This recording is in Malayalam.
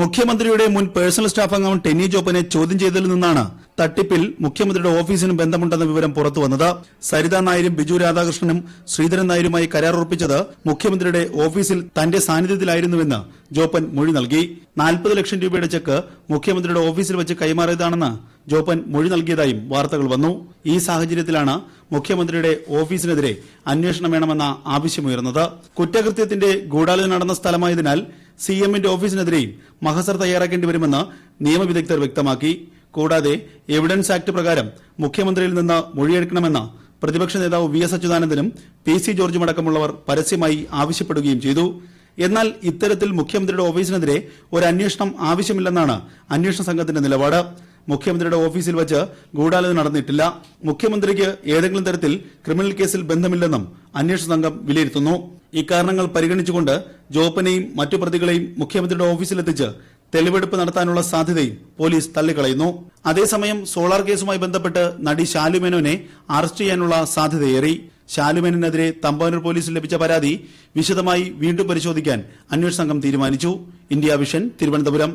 മുഖ്യമന്ത്രിയുടെ മുൻ പേഴ്സണൽ സ്റ്റാഫ് അംഗം ടെന്നി ജോപ്പനെ ചോദ്യം ചെയ്തതിൽ നിന്നാണ് തട്ടിപ്പിൽ മുഖ്യമന്ത്രിയുടെ ഓഫീസിനും ബന്ധമുണ്ടെന്ന വിവരം പുറത്തുവന്നത് സരിത നായരും ബിജു രാധാകൃഷ്ണനും ശ്രീധരൻ നായരുമായി കരാർ ഉറപ്പിച്ചത് മുഖ്യമന്ത്രിയുടെ ഓഫീസിൽ തന്റെ സാന്നിധ്യത്തിലായിരുന്നുവെന്ന് ജോപ്പൻ മൊഴി നൽകി. നാൽപ്പത് ലക്ഷം രൂപയുടെ ചെക്ക് മുഖ്യമന്ത്രിയുടെ ഓഫീസിൽ വെച്ച് കൈമാറിയതാണെന്ന് ജോപ്പൻ മൊഴി നൽകിയതായും വാർത്തകൾ വന്നു. ഈ സാഹചര്യത്തിലാണ് മുഖ്യമന്ത്രിയുടെ ഓഫീസിനെതിരെ അന്വേഷണം വേണമെന്ന ആവശ്യമുയർന്നത്. കുറ്റകൃത്യത്തിന്റെ ഗൂഢാലോചന നടന്ന സ്ഥലമായതിനാൽ സി എമ്മിന്റെ ഓഫീസിനെതിരെയും മഹസർ തയ്യാറാക്കേണ്ടി വരുമെന്ന് നിയമവിദഗ്ധർ വ്യക്തമാക്കി. കൂടാതെ എവിഡൻസ് ആക്ട് പ്രകാരം മുഖ്യമന്ത്രിയിൽ നിന്ന് മൊഴിയെടുക്കണമെന്ന് പ്രതിപക്ഷ നേതാവ് വി എസ് അച്യുതാനന്ദനും പി സി ജോർജും അടക്കമുള്ളവർ പരസ്യമായി ആവശ്യപ്പെടുകയും ചെയ്തു. എന്നാൽ ഇത്തരത്തിൽ മുഖ്യമന്ത്രിയുടെ ഓഫീസിനെതിരെ ഒരു അന്വേഷണം ആവശ്യമില്ലെന്നാണ് അന്വേഷണ സംഘത്തിന്റെ നിലപാട്. മുഖ്യമന്ത്രിയുടെ ഓഫീസിൽ വച്ച് ഗൂഢാലോചന നടന്നിട്ടില്ല. മുഖ്യമന്ത്രിക്ക് ഏതെങ്കിലും തരത്തിൽ ക്രിമിനൽ കേസിൽ ബന്ധമില്ലെന്നും അന്വേഷണ സംഘം വിലയിരുത്തുന്നു. ഇക്കാരണങ്ങൾ പരിഗണിച്ചുകൊണ്ട് ജോപ്പനെയും മറ്റു പ്രതികളെയും മുഖ്യമന്ത്രിയുടെ ഓഫീസിലെത്തിച്ച് തെളിവെടുപ്പ് നടത്താനുള്ള സാധ്യതയും പോലീസ് തള്ളിക്കളയുന്നു. അതേസമയം സോളാർ കേസുമായി ബന്ധപ്പെട്ട് നടി ശാലുമേനോനെ അറസ്റ്റ് ചെയ്യാനുള്ള സാധ്യതയേറി. ശാലുമേനോനെതിരെ തമ്പാനൂർ പോലീസിൽ ലഭിച്ച പരാതി വിശദമായി വീണ്ടും പരിശോധിക്കാൻ അന്വേഷണ സംഘം തീരുമാനിച്ചു. India Vision Thiruvananthapuram.